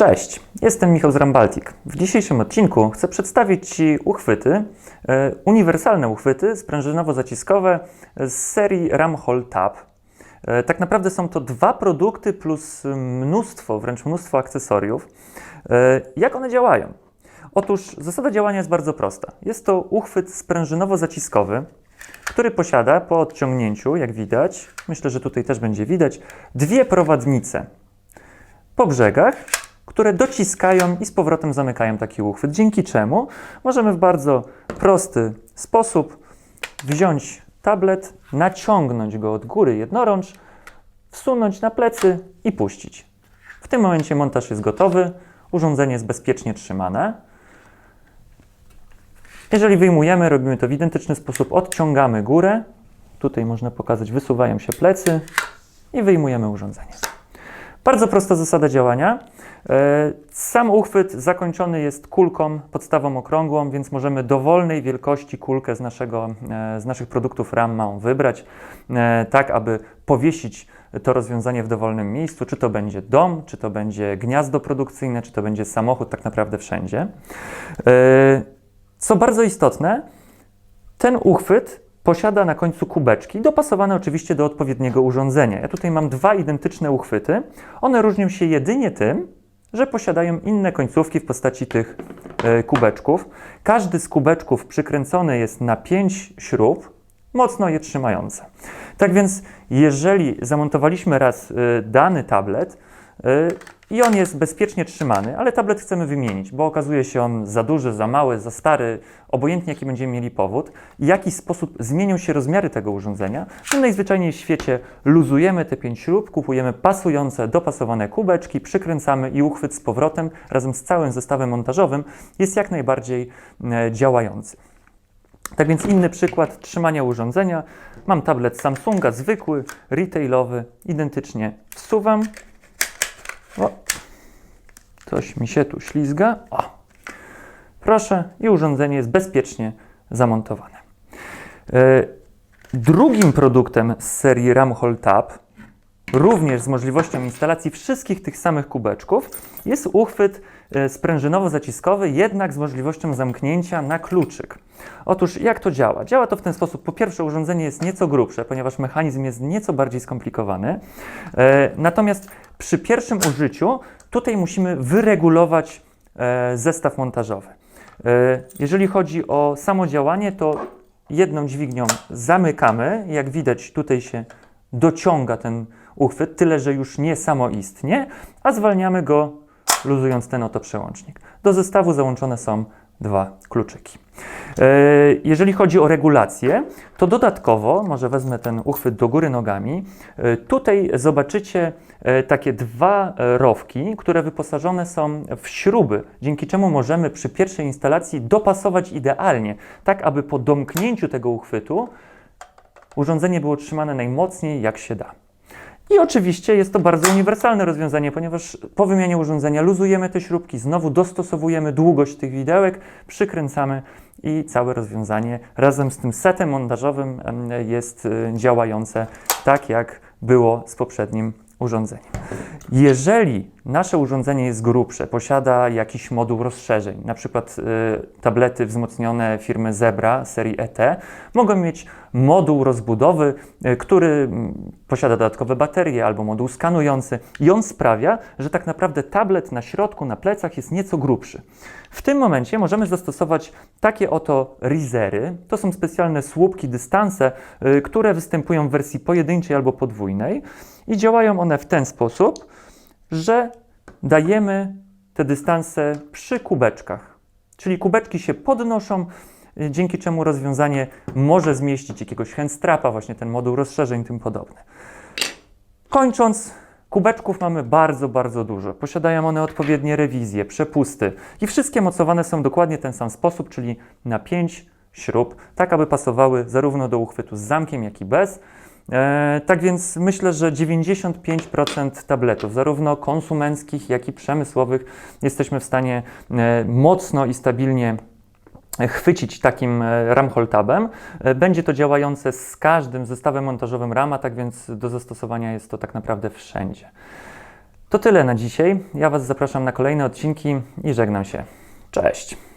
Cześć, jestem Michał z Rambaltic. W dzisiejszym odcinku chcę przedstawić Ci uchwyty, e, uniwersalne uchwyty sprężynowo-zaciskowe z serii Ramhol Tab. E, tak naprawdę są to dwa produkty plus mnóstwo, wręcz mnóstwo akcesoriów. E, jak one działają? Otóż zasada działania jest bardzo prosta. Jest to uchwyt sprężynowo-zaciskowy, który posiada po odciągnięciu, jak widać, myślę, że tutaj też będzie widać, dwie prowadnice po brzegach, które dociskają i z powrotem zamykają taki uchwyt, dzięki czemu możemy w bardzo prosty sposób wziąć tablet, naciągnąć go od góry jednorącz, wsunąć na plecy i puścić. W tym momencie montaż jest gotowy, urządzenie jest bezpiecznie trzymane. Jeżeli wyjmujemy, robimy to w identyczny sposób, odciągamy górę, tutaj można pokazać, wysuwają się plecy i wyjmujemy urządzenie. Bardzo prosta zasada działania. E, Sam uchwyt zakończony jest kulką, podstawą okrągłą, więc możemy dowolnej wielkości kulkę z, naszego, e, z naszych produktów RAM mount wybrać, e, tak aby powiesić to rozwiązanie w dowolnym miejscu, czy to będzie dom, czy to będzie gniazdo produkcyjne, czy to będzie samochód, tak naprawdę wszędzie. Co bardzo istotne, ten uchwyt posiada na końcu kubeczki, dopasowane oczywiście do odpowiedniego urządzenia. Ja tutaj mam dwa identyczne uchwyty. One różnią się jedynie tym, że posiadają inne końcówki w postaci tych e, kubeczków. Każdy z kubeczków przykręcony jest na 5 śrub, mocno je trzymające. Tak więc, jeżeli zamontowaliśmy raz e, dany tablet, i on jest bezpiecznie trzymany, ale tablet chcemy wymienić, bo okazuje się on za duży, za mały, za stary, obojętnie jaki będziemy mieli powód, i w jaki sposób zmienią się rozmiary tego urządzenia, to najzwyczajniej w świecie luzujemy te pięć śrub, kupujemy pasujące, dopasowane kubeczki, przykręcamy i uchwyt z powrotem razem z całym zestawem montażowym jest jak najbardziej e, działający. Tak więc inny przykład trzymania urządzenia. Mam tablet Samsunga, zwykły, retailowy, identycznie wsuwam, o, coś mi się tu ślizga. O, proszę, i urządzenie jest bezpiecznie zamontowane. E, drugim produktem z serii Ramhol Tab, również z możliwością instalacji wszystkich tych samych kubeczków, jest uchwyt sprężynowo-zaciskowy, jednak z możliwością zamknięcia na kluczyk. Otóż jak to działa? Działa to w ten sposób. Po pierwsze, urządzenie jest nieco grubsze, ponieważ mechanizm jest nieco bardziej skomplikowany. E, natomiast przy pierwszym użyciu tutaj musimy wyregulować e, zestaw montażowy. E, jeżeli chodzi o samo działanie, to jedną dźwignią zamykamy. Jak widać, tutaj się dociąga ten uchwyt, tyle że już nie samoistnie, a zwalniamy go luzując ten oto przełącznik. Do zestawu załączone są dwa kluczyki. E, jeżeli chodzi o regulację, to dodatkowo, może wezmę ten uchwyt do góry nogami, e, tutaj zobaczycie e, takie dwa rowki, które wyposażone są w śruby, dzięki czemu możemy przy pierwszej instalacji dopasować idealnie, tak aby po domknięciu tego uchwytu urządzenie było trzymane najmocniej jak się da. I oczywiście jest to bardzo uniwersalne rozwiązanie, ponieważ po wymianie urządzenia luzujemy te śrubki, znowu dostosowujemy długość tych widełek, przykręcamy i całe rozwiązanie razem z tym setem montażowym jest y, działające tak, jak było z poprzednim urządzeniem. Jeżeli nasze urządzenie jest grubsze, posiada jakiś moduł rozszerzeń, na przykład y, tablety wzmocnione firmy Zebra serii ET, mogą mieć moduł rozbudowy, y, który mm, posiada dodatkowe baterie albo moduł skanujący i on sprawia, że tak naprawdę tablet na środku, na plecach jest nieco grubszy. W tym momencie możemy zastosować takie oto rizery. To są specjalne słupki, dystanse, y, które występują w wersji pojedynczej albo podwójnej i działają one w ten sposób, że dajemy te dystanse przy kubeczkach. Czyli kubeczki się podnoszą, y, dzięki czemu rozwiązanie może zmieścić jakiegoś handstrapa, właśnie ten moduł rozszerzeń tym podobne. Kończąc, kubeczków mamy bardzo, bardzo dużo. Posiadają one odpowiednie rewizje, przepusty i wszystkie mocowane są dokładnie ten sam sposób, czyli na 5 śrub, tak aby pasowały zarówno do uchwytu z zamkiem, jak i bez. E, tak więc myślę, że 95% tabletów, zarówno konsumenckich, jak i przemysłowych, jesteśmy w stanie e, mocno i stabilnie chwycić takim e, ramholtabem. E, będzie to działające z każdym zestawem montażowym rama, tak więc do zastosowania jest to tak naprawdę wszędzie. To tyle na dzisiaj. Ja Was zapraszam na kolejne odcinki i żegnam się. Cześć!